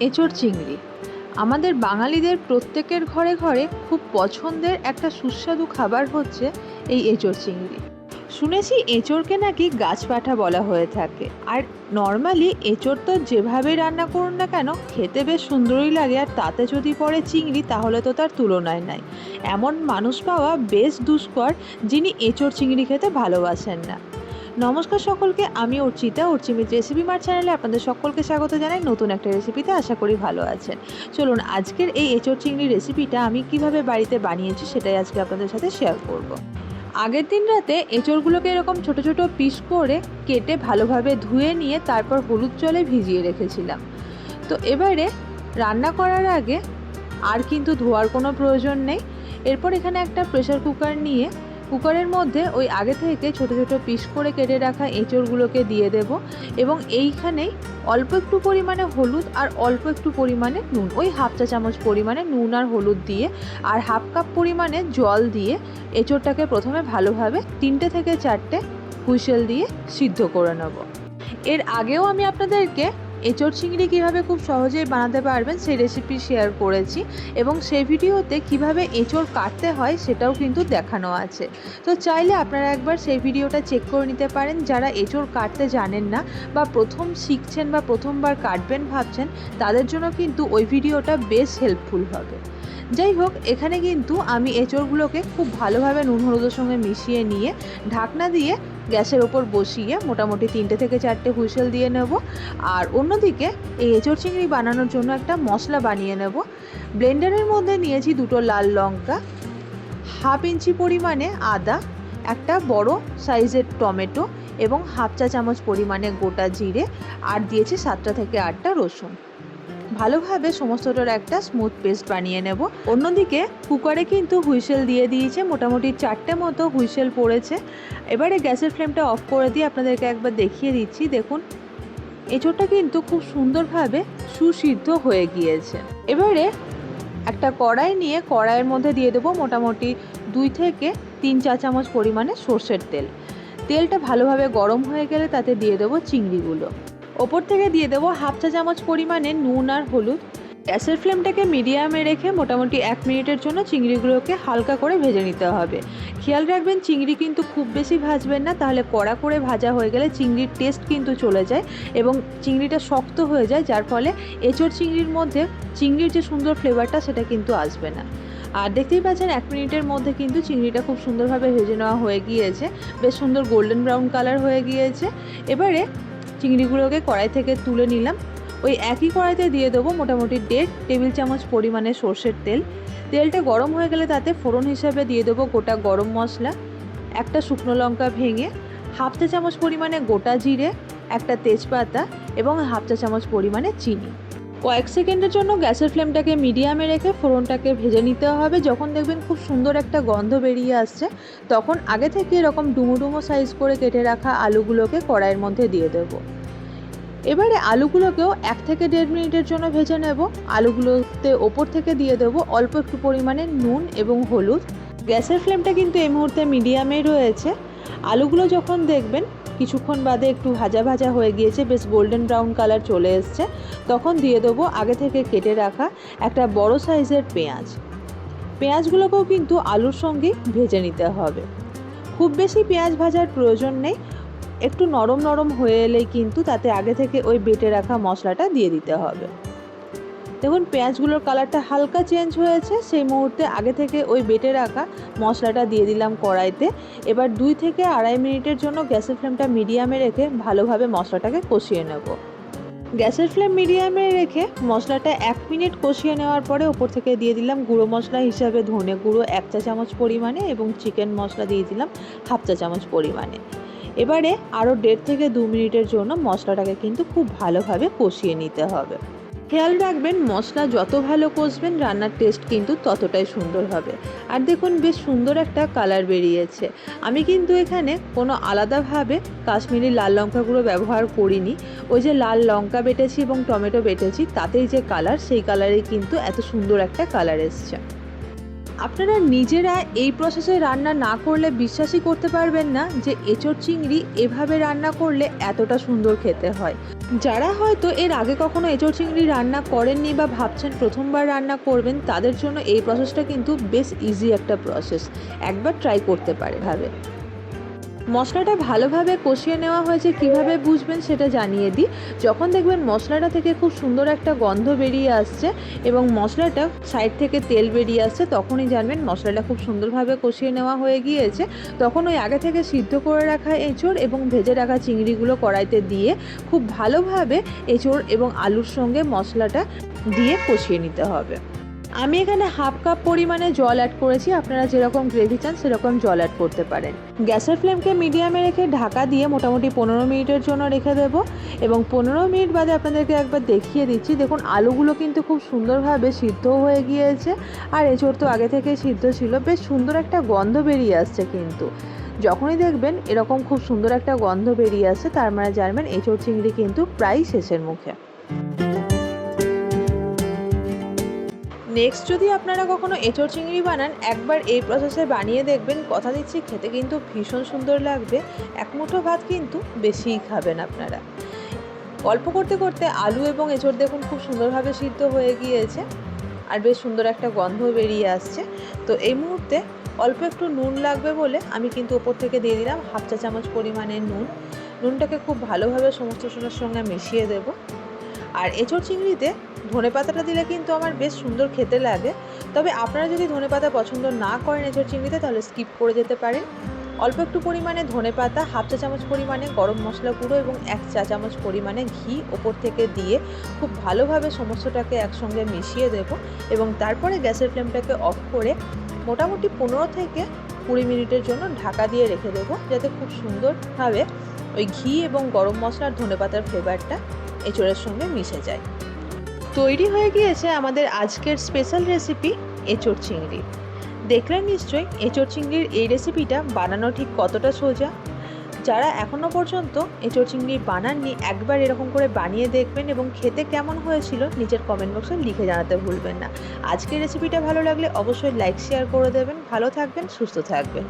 এঁচোড় চিংড়ি। আমাদের বাঙালিদের প্রত্যেকের ঘরে ঘরে খুব পছন্দের একটা সুস্বাদু খাবার হচ্ছে এই এঁচোড় চিংড়ি। শুনেছি এঁচোড়কে নাকি গাছপাঠা বলা হয়ে থাকে। আর নর্মালি এঁচোড় তো যেভাবে রান্না করুন না কেন, খেতে বেশ সুন্দরই লাগে। আর তাতে যদি পড়ে চিংড়ি, তাহলে তো তার তুলনায় নাই। এমন মানুষ পাওয়া বেশ দুষ্কর যিনি এঁচোড় চিংড়ি খেতে ভালোবাসেন না। নমস্কার সকলকে, আমি অর্চিতা অর্চিমিত রেসিপি মার চ্যানেলে আপনাদের সকলকে স্বাগত জানাই। নতুন একটা রেসিপিতে আশা করি ভালো আছেন। চলুন, আজকের এই এঁচোড় চিংড়ি রেসিপিটা আমি কীভাবে বাড়িতে বানিয়েছি সেটাই আজকে আপনাদের সাথে শেয়ার করব। আগের দিন রাতে এঁচোড়গুলোকে এরকম ছোট ছোট পিস করে কেটে ভালোভাবে ধুয়ে নিয়ে তারপর হলুদ জলে ভিজিয়ে রেখেছিলাম। তো এবারে রান্না করার আগে আর কিন্তু ধোয়ার কোনো প্রয়োজন নেই। এরপর এখানে একটা প্রেশার কুকার নিয়ে কুকারের মধ্যে ওই আগে থেকে ছোট ছোট পিস করে কেটে রাখা এঁচড়গুলোকে দিয়ে দেব এবং এইখানেই অল্প একটু পরিমাণে হলুদ আর অল্প একটু পরিমাণে নুন। ওই হাফ চা চামচ পরিমাণে নুন আর হলুদ দিয়ে আর হাফ কাপ পরিমাণে জল দিয়ে এঁচড়টাকে প্রথমে ভালোভাবে তিনটে থেকে চারটে হুইসেল দিয়ে সিদ্ধ করে নেব। এর আগেও আমি আপনাদেরকে এঁচড় চিংড়ি কীভাবে খুব সহজেই বানাতে পারবেন সেই রেসিপি শেয়ার করেছি এবং সেই ভিডিওতে কীভাবে এঁচড় কাটতে হয় সেটাও কিন্তু দেখানো আছে। তো চাইলে আপনারা একবার সেই ভিডিওটা চেক করে নিতে পারেন। যারা এঁচড় কাটতে জানেন না বা প্রথম শিখছেন বা প্রথমবার কাটবেন ভাবছেন, তাদের জন্য কিন্তু ওই ভিডিওটা বেশ হেল্পফুল হবে। যাই হোক, এখানে কিন্তু আমি এঁচড়গুলোকে খুব ভালোভাবে নুন, হলুদের সঙ্গে মিশিয়ে নিয়ে ঢাকনা দিয়ে গ্যাসের ওপর বসিয়ে মোটামুটি তিনটে থেকে চারটে হুইসেল দিয়ে নেব। আর অন্যদিকে এই এঁচড় চিংড়ি বানানোর জন্য একটা মশলা বানিয়ে নেব। ব্লেন্ডারের মধ্যে নিয়েছি দুটো লাল লঙ্কা, হাফ ইঞ্চি পরিমাণে আদা, একটা বড় সাইজের টমেটো এবং হাফ চা চামচ পরিমাণে গোটা জিরে, আর দিয়েছি সাতটা থেকে আটটা রসুন। ভালোভাবে সমস্তটার একটা স্মুথ পেস্ট বানিয়ে নেব। অন্যদিকে কুকারে কিন্তু হুইসেল দিয়ে দিয়েছে, মোটামুটি চারটে মতো হুইসেল পড়েছে। এবারে গ্যাসের ফ্লেমটা অফ করে দিয়ে আপনাদেরকে একবার দেখিয়ে দিচ্ছি। দেখুন, এঁচোড়টা কিন্তু খুব সুন্দরভাবে সুসিদ্ধ হয়ে গিয়েছে। এবারে একটা কড়াই নিয়ে কড়াইয়ের মধ্যে দিয়ে দেবো মোটামুটি দুই থেকে তিন চা চামচ পরিমাণে সর্ষের তেল। তেলটা ভালোভাবে গরম হয়ে গেলে তাতে দিয়ে দেবো চিংড়িগুলো। ওপর থেকে দিয়ে দেবো হাফ চা চামচ পরিমাণে নুন আর হলুদ। গ্যাসের ফ্লেমটাকে মিডিয়ামে রেখে মোটামুটি এক মিনিটের জন্য চিংড়িগুলোকে হালকা করে ভেজে নিতে হবে। খেয়াল রাখবেন, চিংড়ি কিন্তু খুব বেশি ভাজবেন না, তাহলে কড়া করে ভাজা হয়ে গেলে চিংড়ির টেস্ট কিন্তু চলে যায় এবং চিংড়িটা শক্ত হয়ে যায়, যার ফলে এঁচড় চিংড়ির মধ্যে চিংড়ির যে সুন্দর ফ্লেভারটা সেটা কিন্তু আসবে না। আর দেখতেই পাচ্ছেন, এক মিনিটের মধ্যে কিন্তু চিংড়িটা খুব সুন্দরভাবে ভেজে নেওয়া হয়ে গিয়েছে। বেশ সুন্দর গোল্ডেন ব্রাউন কালার হয়ে গিয়েছে। এবারে চিংড়িগুলোকে কড়াই থেকে তুলে নিলাম। ওই একই কড়াইতে দিয়ে দেবো মোটামুটি দেড় টেবিল চামচ পরিমাণে সর্ষের তেল। তেলটা গরম হয়ে গেলে তাতে ফোড়ন হিসাবে দিয়ে দেবো গোটা গরম মশলা, একটা শুকনো লঙ্কা ভেঙে হাফ চা চামচ পরিমাণে গোটা জিরে, একটা তেজপাতা এবং হাফ চা চামচ পরিমাণে চিনি। কয়েক সেকেন্ডের জন্য গ্যাসের ফ্লেমটাকে মিডিয়ামে রেখে ফোড়নটাকে ভেজে নিতে হবে। যখন দেখবেন খুব সুন্দর একটা গন্ধ বেরিয়ে আসছে, তখন আগে থেকে এরকম ডুমো ডুমো সাইজ করে কেটে রাখা আলুগুলোকে কড়াইয়ের মধ্যে দিয়ে দেবো। এবারে আলুগুলোকেও এক থেকে দেড় মিনিটের জন্য ভেজে নেব। আলুগুলোতে ওপর থেকে দিয়ে দেবো অল্প একটু পরিমাণে নুন এবং হলুদ। গ্যাসের ফ্লেমটা কিন্তু এই মুহূর্তে মিডিয়ামেই রয়েছে। আলুগুলো যখন দেখবেন, কিছুক্ষণ বাদে একটু ভাজা ভাজা হয়ে গিয়েছে, বেশ গোল্ডেন ব্রাউন কালার চলে এসছে, তখন দিয়ে দেবো আগে থেকে কেটে রাখা একটা বড় সাইজের পেঁয়াজ। পেঁয়াজগুলোকেও কিন্তু আলুর সঙ্গে ভেজে নিতে হবে। খুব বেশি পেঁয়াজ ভাজার প্রয়োজন নেই। একটু নরম নরম হয়ে এলেই কিন্তু তাতে আগে থেকে ওই বেটে রাখা মশলাটা দিয়ে দিতে হবে। দেখুন, পেঁয়াজগুলোর কালারটা হালকা চেঞ্জ হয়েছে। সেই মুহূর্তে আগে থেকে ওই বেটে রাখা মশলাটা দিয়ে দিলাম কড়াইতে। এবার দুই থেকে আড়াই মিনিটের জন্য গ্যাসের ফ্লেমটা মিডিয়ামে রেখে ভালোভাবে মশলাটাকে কষিয়ে নেব। গ্যাসের ফ্লেম মিডিয়ামে রেখে মশলাটা এক মিনিট কষিয়ে নেওয়ার পরে ওপর থেকে দিয়ে দিলাম গুঁড়ো মশলা হিসাবে ধনে গুঁড়ো এক চা চামচ পরিমাণে এবং চিকেন মশলা দিয়ে দিলাম হাফ চা চামচ পরিমাণে। এবারে আরও দেড় থেকে দু মিনিটের জন্য মশলাটাকে কিন্তু খুব ভালোভাবে কষিয়ে নিতে হবে। খেয়াল রাখবেন, মশলা যত ভালো কষবেন, রান্নার টেস্ট কিন্তু ততটাই সুন্দর হবে। আর দেখুন, বেশ সুন্দর একটা কালার বেরিয়েছে। আমি কিন্তু এখানে কোনো আলাদাভাবে কাশ্মীরি লাল লঙ্কা গুঁড়ো ব্যবহার করিনি। ওই যে লাল লঙ্কা বেটেছি এবং টমেটো বেটেছি, তাতেই যে কালার সেই কালারেই কিন্তু এত সুন্দর একটা কালার এসছে। আপনারা নিজেরা এই প্রসেসে রান্না না করলে বিশ্বাসই করতে পারবেন না যে এঁচড় চিংড়ি এভাবে রান্না করলে এতটা সুন্দর খেতে হয়। যারা হয়তো এর আগে কখনো এঁচড় চিংড়ি রান্না করেননি বা ভাবছেন প্রথমবার রান্না করবেন, তাদের জন্য এই প্রসেসটা কিন্তু বেশ ইজি একটা প্রসেস একবার ট্রাই করতে পারে ভাবে মশলাটা ভালোভাবে কষিয়ে নেওয়া হয়েছে, কীভাবে বুঝবেন সেটা জানিয়ে দিই। যখন দেখবেন মশলাটা থেকে খুব সুন্দর একটা গন্ধ বেরিয়ে আসছে এবং মশলাটা সাইড থেকে তেল বেরিয়ে আসছে, তখনই জানবেন মশলাটা খুব সুন্দরভাবে কষিয়ে নেওয়া হয়ে গিয়েছে। তখন ওই আগে থেকে সিদ্ধ করে রাখা এঁচড় এবং ভেজে রাখা চিংড়িগুলো কড়াইতে দিয়ে খুব ভালোভাবে এঁচড় এবং আলুর সঙ্গে মশলাটা দিয়ে কষিয়ে নিতে হবে। আমি এখানে হাফ কাপ পরিমাণে জল অ্যাড করেছি। আপনারা যেরকম গ্রেভি চান, সেরকম জল অ্যাড করতে পারেন। গ্যাসের ফ্লেমকে মিডিয়ামে রেখে ঢাকা দিয়ে মোটামুটি পনেরো মিনিটের জন্য রেখে দেব। এবং পনেরো মিনিট বাদে আপনাদেরকে একবার দেখিয়ে দিচ্ছি। দেখুন, আলুগুলো কিন্তু খুব সুন্দরভাবে সিদ্ধ হয়ে গিয়েছে। আর এঁচড় তো আগে থেকে সিদ্ধ ছিল। বেশ সুন্দর একটা গন্ধ বেরিয়ে আসছে কিন্তু। যখনই দেখবেন এরকম খুব সুন্দর একটা গন্ধ বেরিয়ে আসছে, তার মানে জানবেন এঁচড় চিংড়ি কিন্তু প্রায় শেষের মুখে। নেক্সট যদি আপনারা কখনো এঁচড় চিংড়ি বানান, একবার এই প্রসেসে বানিয়ে দেখবেন, কথা দিচ্ছি, খেতে কিন্তু ভীষণ সুন্দর লাগবে। এক মুঠো ভাত কিন্তু বেশিই খাবেন আপনারা। গল্প করতে করতে আলু এবং এঁচড় দেখুন, খুব সুন্দরভাবে সিদ্ধ হয়ে গিয়েছে আর বেশ সুন্দর একটা গন্ধ বেরিয়ে আসছে। তো এই মুহূর্তে অল্প একটু নুন লাগবে বলে আমি কিন্তু ওপর থেকে দিয়ে দিলাম, হাফ চা চামচ পরিমাণে নুন। নুনটাকে খুব ভালোভাবে সমস্ত সোনার সঙ্গে মিশিয়ে দেব। আর এঁচড় চিংড়িতে ধনে পাতাটা দিলে কিন্তু আমার বেশ সুন্দর খেতে লাগে। তবে আপনারা যদি ধনে পাতা পছন্দ না করেন এঁচড় চিংড়িতে, তাহলে স্কিপ করে যেতে পারেন। অল্প একটু পরিমাণে ধনে পাতা, হাফ চা চামচ পরিমাণে গরম মশলা গুঁড়ো এবং এক চা চামচ পরিমাণে ঘি ওপর থেকে দিয়ে খুব ভালোভাবে সমস্তটাকে একসঙ্গে মিশিয়ে দেব এবং তারপরে গ্যাসের ফ্লেমটাকে অফ করে মোটামুটি পনেরো থেকে কুড়ি মিনিটের জন্য ঢাকা দিয়ে রেখে দেবো, যাতে খুব সুন্দরভাবে ওই ঘি এবং গরম মশলার ধনে পাতার ফ্লেভারটা এঁচড়ের সঙ্গে মিশে যায়। তৈরি হয়ে গিয়েছে আমাদের আজকের স্পেশাল রেসিপি এঁচোড় চিংড়ি। দেখলেন নিশ্চয়ই এঁচোড় চিংড়ির এই রেসিপিটা বানানো ঠিক কতটা সোজা। যারা এখনও পর্যন্ত এঁচোড় চিংড়ি বানাননি, একবার এরকম করে বানিয়ে দেখবেন এবং খেতে কেমন হয়েছিল নিজের কমেন্ট বক্সে লিখে জানাতে ভুলবেন না। আজকের রেসিপিটা ভালো লাগলে অবশ্যই লাইক শেয়ার করে দেবেন। ভালো থাকবেন, সুস্থ থাকবেন।